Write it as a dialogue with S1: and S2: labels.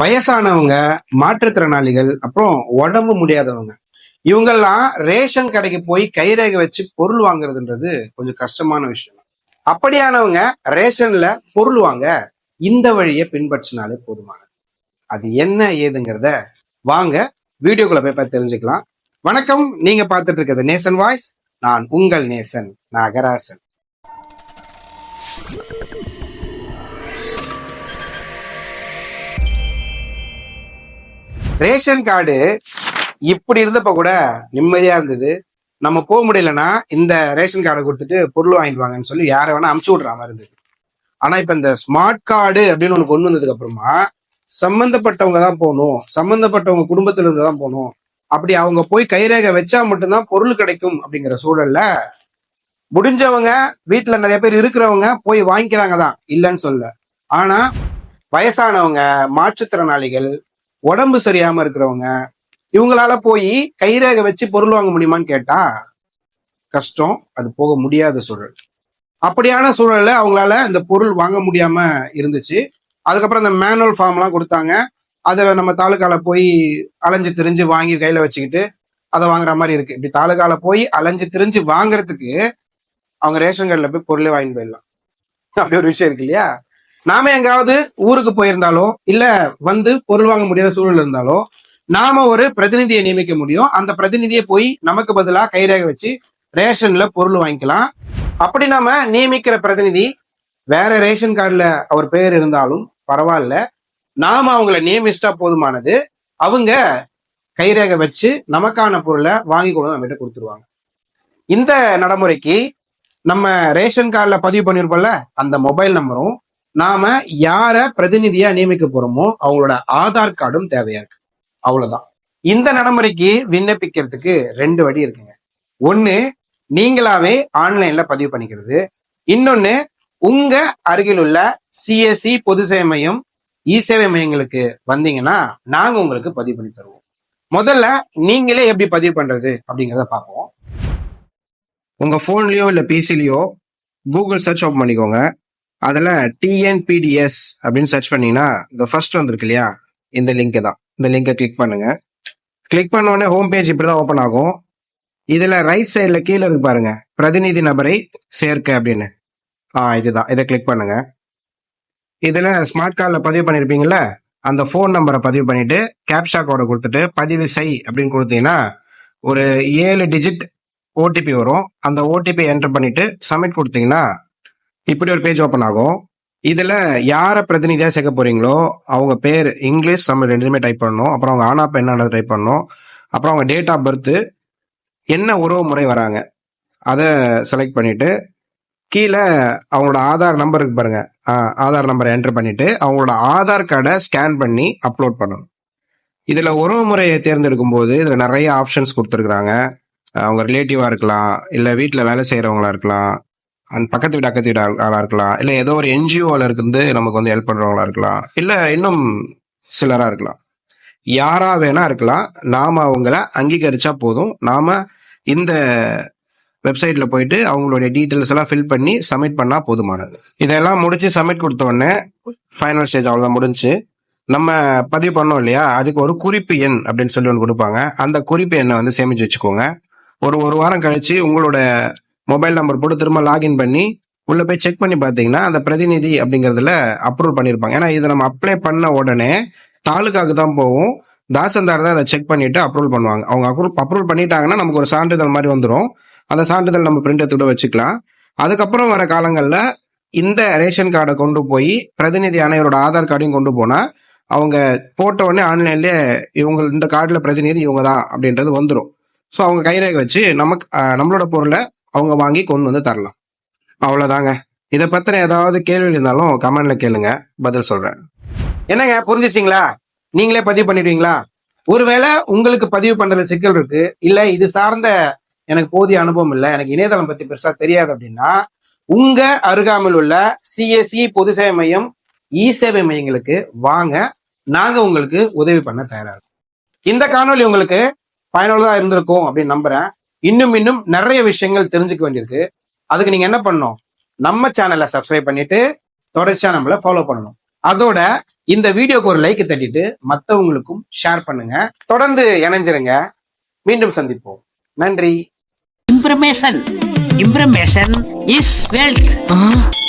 S1: வயசானவங்க மாற்றுத்திறனாளிகள் அப்புறம் உடம்பு முடியாதவங்க இவங்கெல்லாம் ரேஷன் கடைக்கு போய் கைரேகை வச்சு பொருள் வாங்குறதுன்றது கொஞ்சம் கஷ்டமான விஷயம். அப்படியானவங்க ரேஷன்ல பொருள் வாங்க இந்த வழியை பின்பற்றினாலே போதுமானது. அது என்ன ஏதுங்கிறத வாங்க வீடியோக்குள்ள போய் பார்த்து தெரிஞ்சுக்கலாம். வணக்கம் நீங்க பார்த்துட்டு இருக்கிறது நேசன் வாய்ஸ். நான் உங்கள் நேசன் நாகராசன். ரேஷன் கார்டு இப்படி இருந்தப்ப கூட நிம்மதியா இருந்தது. நம்ம போக முடியலன்னா இந்த ரேஷன் கார்டை கொடுத்துட்டு பொருள் வாங்கிட்டு வாங்கன்னு சொல்லி யாரை வேணா அமுச்சு விடுற மாதிரி இருந்தது. ஆனா இப்ப இந்த ஸ்மார்ட் கார்டு அப்படின்னு ஒண்ணு கொண்டு வந்ததுக்கு அப்புறமா சம்பந்தப்பட்டவங்க தான் போகணும். சம்பந்தப்பட்டவங்க குடும்பத்துல இருந்து தான் போகணும். அப்படி அவங்க போய் கைரேகை வச்சா மட்டும்தான் பொருள் கிடைக்கும் அப்படிங்கிற சூழல்ல முடிஞ்சவங்க வீட்டுல நிறைய பேர் இருக்கிறவங்க போய் வாங்கிக்கிறாங்க தான். இல்லைன்னு சொல்ல ஆனா வயசானவங்க மாற்றுத்திறனாளிகள் உடம்பு சரியாம இருக்கிறவங்க இவங்களால போய் கைரேக வச்சு பொருள் வாங்க முடியுமான்னு கேட்டா கஷ்டம். அது போக முடியாத சூழல். அப்படியான சூழல்ல அவங்களால இந்த பொருள் வாங்க முடியாம இருந்துச்சு. அதுக்கப்புறம் இந்த மேனுவல் ஃபார்ம் எல்லாம் கொடுத்தாங்க. அதை நம்ம தாலுக்கால போய் அலைஞ்சு திரிஞ்சு வாங்கி கையில வச்சுக்கிட்டு அதை வாங்குற மாதிரி இருக்கு. இப்படி தாலுக்கால போய் அலைஞ்சு திரிஞ்சு வாங்குறதுக்கு அவங்க ரேஷன் கார்டுல போய் பொருளே வாங்கிட்டு போயிடலாம். அப்படி ஒரு விஷயம் இருக்கு இல்லையா? நாம எங்காவது ஊருக்கு போயிருந்தாலோ இல்ல வந்து பொருள் வாங்க முடியாத சூழல் இருந்தாலோ நாம ஒரு பிரதிநிதியை நியமிக்க முடியும். அந்த பிரதிநிதியை போய் நமக்கு பதிலாக கைரேக வச்சு ரேஷன்ல பொருள் வாங்கிக்கலாம். அப்படி நாம நியமிக்கிற பிரதிநிதி வேற ரேஷன் கார்டுல அவர் பெயர் இருந்தாலும் பரவாயில்ல. நாம அவங்கள நியமிச்சிட்டா போதுமானது. அவங்க கைரேக வச்சு நமக்கான பொருளை வாங்கி கொண்டு நம்மகிட்ட கொடுத்துருவாங்க. இந்த நடைமுறைக்கு நம்ம ரேஷன் கார்டில் பதிவு பண்ணியிருப்போம்ல அந்த மொபைல் நம்பரும் நாம யார பிரதிநிதியா நியமிக்க போறோமோ அவங்களோட ஆதார் கார்டும் தேவையா இருக்கு. அவ்வளவுதான். இந்த நடைமுறைக்கு விண்ணப்பிக்கிறதுக்கு ரெண்டு வழி இருக்குங்க. ஒண்ணு நீங்களாவே ஆன்லைன்ல பதிவு பண்ணிக்கிறது. இன்னொன்னு உங்க அருகில் உள்ள சிஎஸ்சி பொது சேவை மையம் இ சேவை மையங்களுக்கு வந்தீங்கன்னா நாங்க உங்களுக்கு பதிவு பண்ணி தருவோம். முதல்ல நீங்களே எப்படி பதிவு பண்றது அப்படிங்கிறத பார்ப்போம். உங்க போன்லயோ இல்ல பிசிலயோ கூகுள் சர்ச் ஓப்பன் பண்ணிக்கோங்க. அதில் டிஎன்பிடிஎஸ் அப்படின்னு சர்ச் பண்ணீங்கன்னா இந்த ஃபர்ஸ்ட் வந்திருக்கு இல்லையா? இந்த லிங்க் தான். இந்த லிங்கை கிளிக் பண்ணுங்க. கிளிக் பண்ண உடனே ஹோம் பேஜ் இப்படி தான் ஓப்பன் ஆகும். இதில் ரைட் சைடில் கீழே இருக்கு பாருங்க. பிரதிநிதி நபரை சேர்க்க அப்படின்னு. ஆ இதுதான். இதை கிளிக் பண்ணுங்க. இதில் ஸ்மார்ட் கார்டில் பதிவு பண்ணியிருப்பீங்கள அந்த ஃபோன் நம்பரை பதிவு பண்ணிட்டு கேப்ஷா கோடை கொடுத்துட்டு பதிவு செய் அப்படின்னு கொடுத்தீங்கன்னா ஒரு ஏழு டிஜிட் ஓடிபி வரும். அந்த ஓடிபி என்டர் பண்ணிட்டு சப்மிட் கொடுத்தீங்கன்னா இப்படி ஒரு பேஜ் ஓப்பன் ஆகும். இதுல யார பிரதிநிதியா சேர்க்க போறீங்களோ அவங்க பேர் இங்கிலீஷ் தமிழ் ரெண்டுமே டைப் பண்ணணும். அப்புறம் அவங்க ஆனா பெண்ணானது டைப் பண்ணணும். அப்புறம் அவங்க டேட் ஆஃப் பர்த் என்ன உறவு முறை வராங்க அதை செலக்ட் பண்ணிட்டு கீழே அவங்களோட ஆதார் நம்பர் இருக்கு பாருங்க. ஆ, ஆதார் நம்பரை என்டர் பண்ணிட்டு அவங்களோட ஆதார் கார்டை ஸ்கேன் பண்ணி அப்லோட் பண்ணணும். இதுல உறவு முறையை தேர்ந்தெடுக்கும் போது இதுல நிறைய ஆப்ஷன்ஸ் கொடுத்துருக்குறாங்க. அவங்க ரிலேட்டிவா இருக்கலாம் இல்ல வீட்டில் வேலை செய்யறவங்களா இருக்கலாம். அண்ட் பக்கத்து வீடு அக்கத்து வீடு ஆளாக இருக்கலாம். இல்லை ஏதோ ஒரு என்ஜிஓவில் இருந்து நமக்கு வந்து ஹெல்ப் பண்ணுறவங்களா இருக்கலாம். இல்லை இன்னும் சிலராக இருக்கலாம். யாராக வேணா இருக்கலாம். நாம் அவங்கள அங்கீகரித்தா போதும். நாம் இந்த வெப்சைட்டில் போயிட்டு அவங்களுடைய டீட்டெயில்ஸ் எல்லாம் ஃபில் பண்ணி சப்மிட் பண்ணால் போதுமானது. இதெல்லாம் முடிச்சு சப்மிட் கொடுத்த உடனே ஃபைனல் ஸ்டேஜ் அவ்வளோதான் முடிஞ்சு. நம்ம பதிவு பண்ணோம் இல்லையா? அதுக்கு ஒரு குறிப்பு எண் அப்படின்னு சொல்லி ஒன்று கொடுப்பாங்க. அந்த குறிப்பு எண்ணை வந்து சேமிச்சு வச்சுக்கோங்க. ஒரு ஒரு வாரம் கழிச்சு உங்களோட மொபைல் நம்பர் போட்டு திரும்ப லாகின் பண்ணி உள்ள போய் செக் பண்ணி பார்த்தீங்கன்னா அந்த பிரதிநிதி அப்படிங்கறதுல அப்ரூவல் பண்ணியிருப்பாங்க ஏன்னா இதை நம்ம அப்ளை பண்ண உடனே தாலுக்காவுக்கு தான் போகும் தாசந்தார் தான் அதை செக் பண்ணிட்டு அப்ரூவல் பண்ணுவாங்க. அவங்க அப்ரூவல் அப்ரூவல் பண்ணிட்டாங்கன்னா நமக்கு ஒரு சான்றிதழ் மாதிரி வந்துடும் அந்த சான்றிதழ் நம்ம பிரிண்ட் எடுத்துக்கூட வச்சுக்கலாம். அதுக்கப்புறம் வர காலங்களில் இந்த ரேஷன் கார்டை கொண்டு போய் பிரதிநிதி அனைவரோட ஆதார் கார்டையும் கொண்டு போனால் அவங்க போட்ட உடனே ஆன்லைன்லேயே இவங்க இந்த கார்டில் பிரதிநிதி இவங்க தான் அப்படின்றது வந்துடும் ஸோ அவங்க கைரேகை வச்சு நமக்கு நம்மளோட பொருளை அவங்க வாங்கி கொண்டு வந்து தரலாம். அவ்வளோதாங்க இதை பற்றின ஏதாவது கேள்வி இருந்தாலும் கமெண்ட்ல கேளுங்க. பதில் சொல்றேன். என்னங்க புரிஞ்சிச்சிங்களா நீங்களே பதிவு பண்ணிடுவீங்களா? ஒருவேளை உங்களுக்கு பதிவு பண்ணுறது சிக்கல் இருக்கு. இல்லை இது சார்ந்த எனக்கு போதிய அனுபவம் இல்லை. எனக்கு இணையதளம் பற்றி பெருசாக தெரியாது அப்படின்னா உங்க அருகாமையில் உள்ள சிஎஸ்சி பொது சேவை மையம் இ சேவை மையங்களுக்கு வாங்க. நாங்க உங்களுக்கு உதவி பண்ண தயாரா இருக்கோம். இந்த காணொளி உங்களுக்கு பயனுள்ளதா இருந்திருக்கும் அப்படின்னு நம்புறேன். இன்னும் இன்னும் நிறைய விஷயங்கள் தெரிஞ்சுக்க வேண்டியிருக்கு. அதுக்கு நீங்க என்ன பண்ணணும்? நம்ம சேனலை சப்ஸ்கிரைப் பண்ணிட்டு தொடர்ச்சியா நம்மள ஃபாலோ பண்ணணும். அதோட இந்த வீடியோக்கு ஒரு லைக் தட்டிட்டு மத்தவங்களுக்கும் ஷேர் பண்ணுங்க. தொடர்ந்து இணைஞ்சிருங்க. மீண்டும் சந்திப்போம். நன்றி.
S2: Information. Information is wealth.